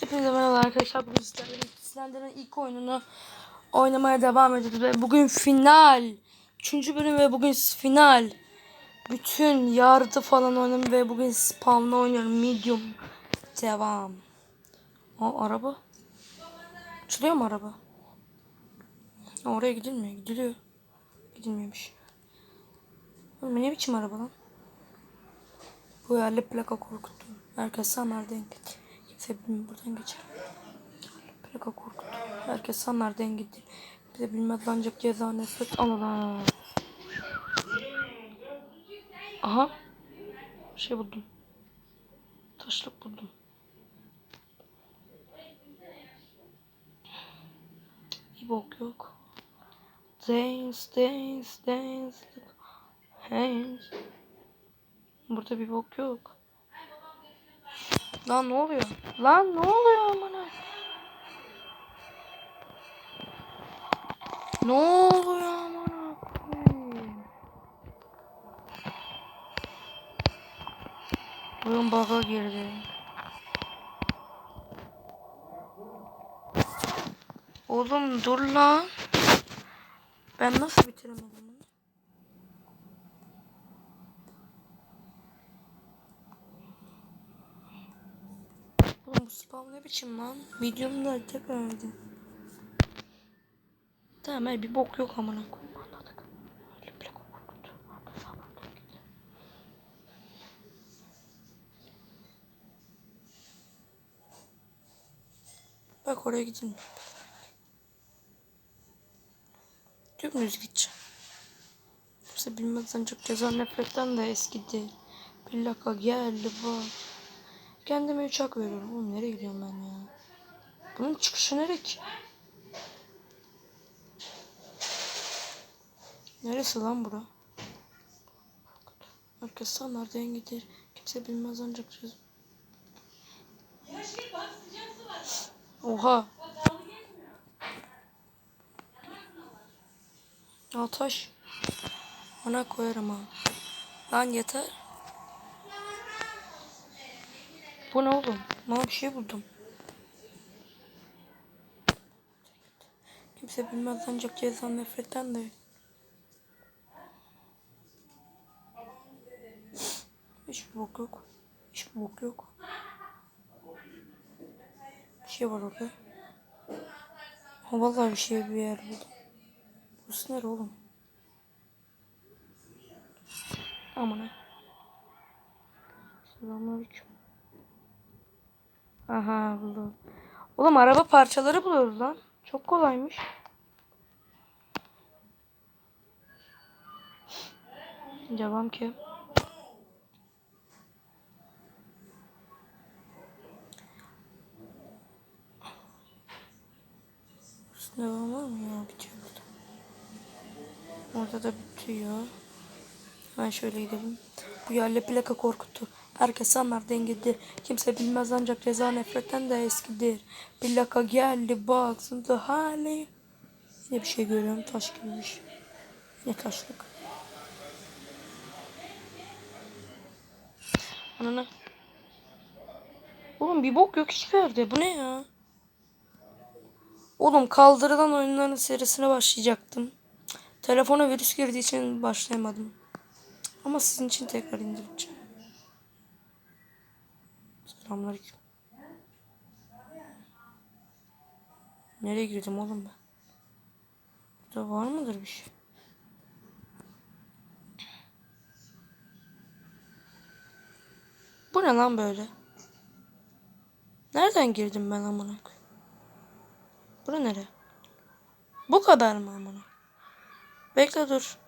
Hepinize merhaba arkadaşlar. Bugün sizlerle Slender'ın ilk oyununu oynamaya devam ediyoruz. Ve bugün final. Üçüncü bölüm ve bugün final. Bütün yardı falan oynadım ve bugün spawn'la oynuyorum. Medium. Devam. O araba. Uçuluyor mu araba? Oraya gidilmiyor. Gidiliyor. Gidilmiyormuş. Oğlum ne biçim araba lan? Bu yerli plaka korkuttu. Herkes sanardan gitti. Bilmiyor buradan geçer. Plaka korkuttu. Herkes sanardan gitti. Bize bilmez ancak ceza nefret alalım. Aha. Şey buldum. Taşlık buldum. Bir bok yok. Dance, dance, dance. Hands. Burada bir bok yok. Lan ne oluyor? Lan ne oluyor amına? Ne oluyor amına? Oyun bug'a girdi. Oğlum dur lan. Ben nasıl bitiremedim bunu? Oğlum bu spam ne biçim lan? Videomda tekrar edin. Tamam hayır, bir bok yok amına koyayım. Bak oraya gidin. Dümdüz gideceğim. Kimse bilmez ancak ceza nefretten de eskidir. Plaka geldi bak. Kendime uçak veriyorum. Oğlum nereye gidiyorum ben ya? Bunun çıkışı nereye ki? Neresi lan bura? Herkes sanardan gider. Kimse bilmez ancak ceza. Oha. Al taş. Ona koyarım ha. Lan yeter. Bu ne oğlum? Bana bir şey buldum. Kimse bilmez ancak ceza nefretten de. Hiçbir bok yok. Hiçbir bok yok. Bir şey var orada. Ha vallahi bir şey bir yer buldum. Burası nere oğlum? Aman. Selamünaleyküm. Aha buldum. Oğlum araba parçaları buluyoruz lan. Çok kolaymış. Devam ki. Devam var mı ya? Bitiyor burada. Orada da bitiyor. Ben şöyle gidelim. Bu yerli plaka korkuttu. Herkes sanlar dengedir. Kimse bilmez ancak ceza nefretten de eskidir. Plaka geldi baksın da hali. Yine bir şey görüyorum taş gibiymiş. Ne taşlık. Ananı. Oğlum bir bok yok hiçbir yerde. Bu ne ya? Oğlum kaldırılan oyunların serisine başlayacaktım. Telefona virüs girdiği için başlayamadım. Ama sizin için tekrar indireceğim. Selamünaleyküm. Nereye girdim oğlum ben? Burada var mıdır bir şey? Bu ne lan böyle? Nereden girdim ben amına? Bura nere? Bu kadar mı amına? Bekle dur.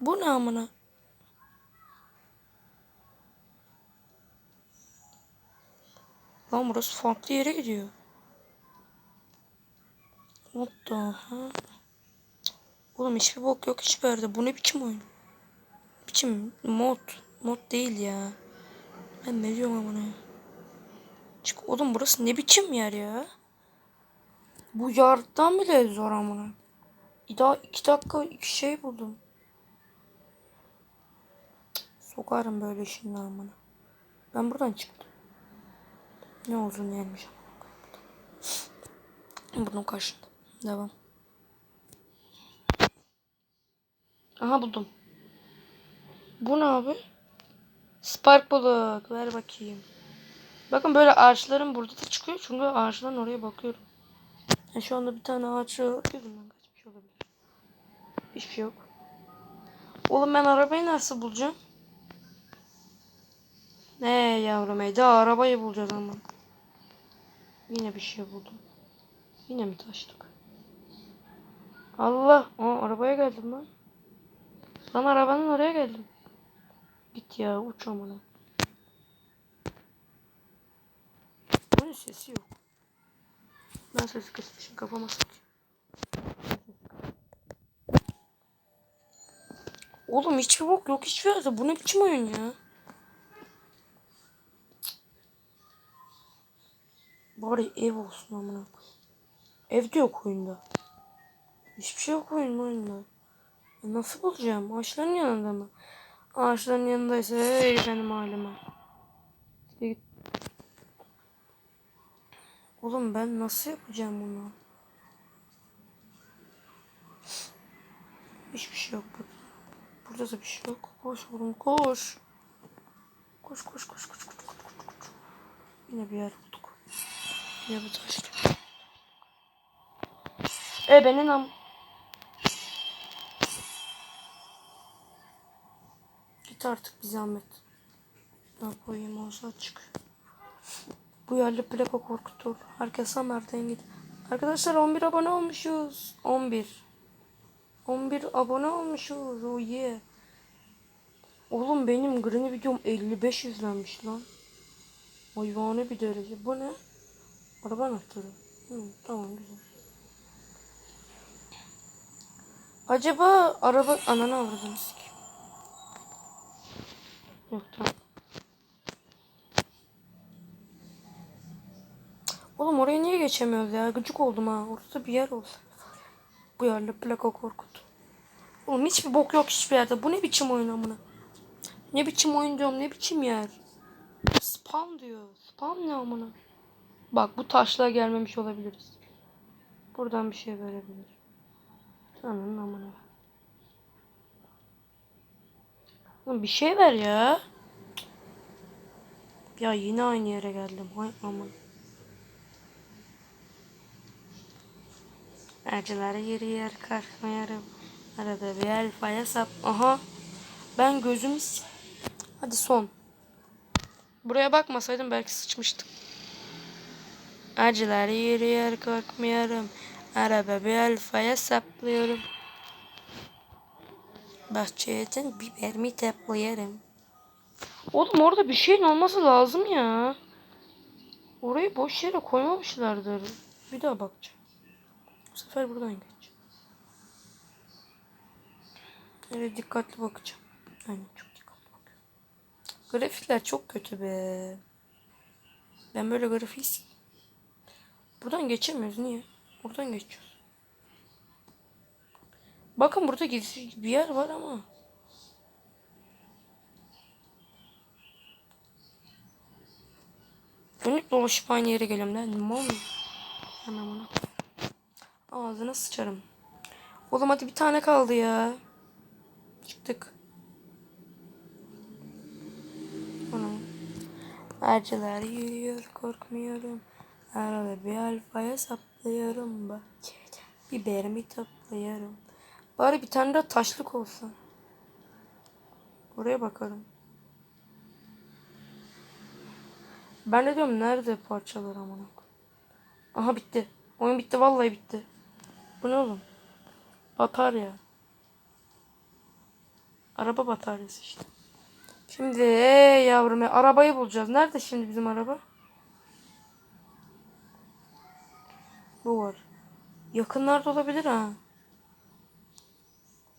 Bu ne amına? Lan burası farklı yere gidiyor. What the hell? Oğlum hiçbir bok yok hiçbir yerde. Bu ne biçim oyun? Biçim mod. Mod değil ya. Ben ne diyorum amına? Çık oğlum burası ne biçim yer ya? Bu yardan bile zor amına. Daha iki dakika iki şey buldum. Sokarım böyle şimdi amına. Ben buradan çıktım. Ne uzun yermiş. Bunun karşında. Devam. Aha buldum. Bu ne abi? Spark balık. Ver bakayım. Bakın böyle ağaçların burada da çıkıyor. Çünkü ağaçların oraya bakıyorum. Ya şu anda bir tane ağaç gözümden kaçmış olabilir. Hiçbir şey yok. Oğlum ben arabayı nasıl bulacağım? Ne yavrum ey daha arabayı bulacağız ama. Yine bir şey buldum. Yine mi taştık? Allah! Aa, arabaya geldim lan. Lan arabanın oraya geldim. Git ya uç amına. Bunun sesi yok. Ben sesi kısmışım kafama sıkıyor. Oğlum hiçbir bok yok hiçbir yerde. Bu ne biçim oyun ya? Bari ev olsun amına. Ev de yok oyunda. Hiçbir şey yok oyun oyunda. E nasıl bulacağım? Ağaçların yanında mı? Ağaçların yanındaysa hey benim halime. Oğlum ben nasıl yapacağım bunu? Hiçbir şey yok burada. Burada da bir şey yok. Koş oğlum. Koş koş koş koş koş koş koş koş. Yine bir yer Yine bir taş. E benim am. Git artık bir zahmet. Ne yapayım olsa çık. Bu yerli plaka korkutur. Herkes Samer'den git. Arkadaşlar 11 abone olmuşuz. 11. 11 abone olmuşuz. Oh yeah. Oğlum benim Granny videom 55 izlenmiş lan. Hayvani bir derece. Bu ne? Araba anahtarı. Hı, tamam güzel. Acaba araba ananı avradını sikeyim. Yok tamam. Oğlum oraya niye geçemiyoruz ya? Gıcık oldum ha. Orada bir yer olsa. Bu yerle plaka korkut. Oğlum hiçbir bok yok hiçbir yerde. Bu ne biçim oyun amına? Ne biçim oyun diyorum ne biçim yer? Spam diyor. Spam ne amına? Bak bu taşla gelmemiş olabiliriz. Buradan bir şey verebilir. Sanın amına. Oğlum bir şey ver ya. Ya yine aynı yere geldim. Hay aman. Acıları yürüyer kalkmayarım. Arada bir elfaya sap. Aha. Ben gözüm s- Hadi son. Buraya bakmasaydım belki sıçmıştım. Acıları yürüyer korkmuyorum. Araba bir alfaya saplıyorum. Bahçeden biber mi toplayarım? Oğlum orada bir şeyin olması lazım ya. Orayı boş yere koymamışlardır. Bir daha bakacağım. Bu sefer buradan geç. Evet dikkatli bakacağım. Aynen çok dikkatli bakıyorum. Grafikler çok kötü be. Ben böyle grafiği Buradan geçemiyoruz. Niye? Buradan geçiyoruz. Bakın burada gidiş bir yer var ama. Dönüp dolaşıp aynı yere geliyorum lan. Mal mı? Hemen bana. Ağzına sıçarım. Oğlum hadi bir tane kaldı ya. Çıktık. Ana. Acılar yürüyor korkmuyorum. Arada bir alfaya saplıyorum bak. Biberimi topluyorum. Bari bir tane de taşlık olsa. Oraya bakarım. Ben de diyorum nerede parçalar koyayım? Aha bitti. Oyun bitti vallahi bitti. Bu ne oğlum? Batarya. Araba bataryası işte. Şimdi ey yavrum ya, arabayı bulacağız. Nerede şimdi bizim araba? Bu var. Yakınlarda olabilir ha.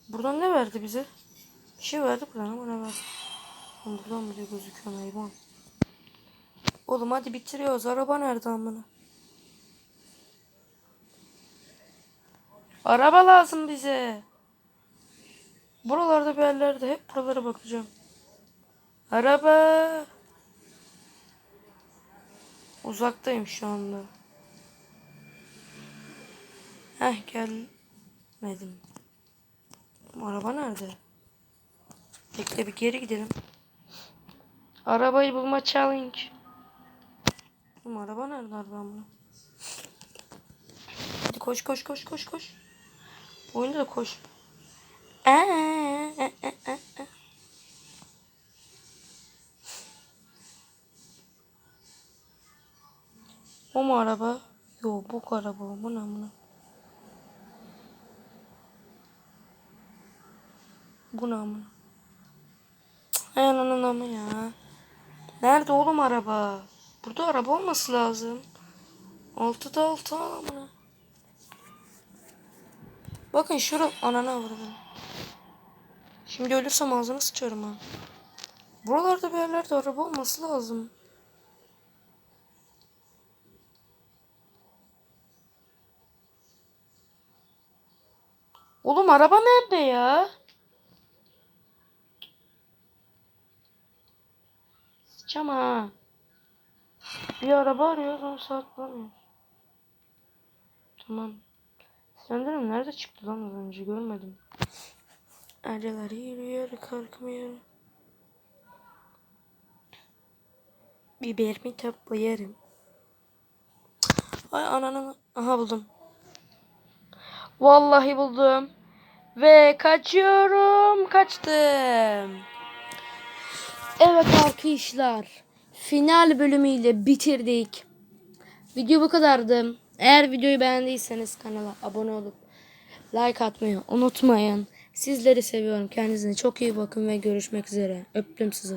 Buradan ne verdi bize? Bir şey verdi buradan ama ne verdi? Oğlum buradan bile gözüküyor hayvan. Oğlum hadi bitiriyoruz. Araba nerede amına? Araba lazım bize. Buralarda bir yerlerde hep buralara bakacağım. Araba. Uzaktayım şu anda. Heh gelmedim. Bu Araba nerede? Bekle bir geri gidelim. Arabayı bulma challenge. Oğlum araba nerede arabam? Hadi koş koş koş koş koş. Bu Oyunda da koş. Aa, aa, aa, aa, aa. O mu araba? Yo bu araba. Bu ne bu ne? Bu ne amına? Cık, Ay ananın amı ya. Nerede oğlum araba? Burada araba olması lazım. Altıda altı amına. Bakın şura anana vurdum. Şimdi ölürsem ağzını sıçarım ha. Buralarda bir yerlerde araba olması lazım. Oğlum araba nerede ya? Sıçama ha. Bir araba arıyoruz 10 saat bulamıyoruz. Tamam. Slenderman nerede çıktı lan az önce görmedim. Acılar yürüyor kalkmıyor. Biberimi toplayarım. Ay ananı. Aha buldum. Vallahi buldum. Ve kaçıyorum. Kaçtım. Evet arkadaşlar. Final bölümüyle bitirdik. Video bu kadardı. Eğer videoyu beğendiyseniz kanala abone olup like atmayı unutmayın. Sizleri seviyorum. Kendinize çok iyi bakın ve görüşmek üzere. Öptüm sizi.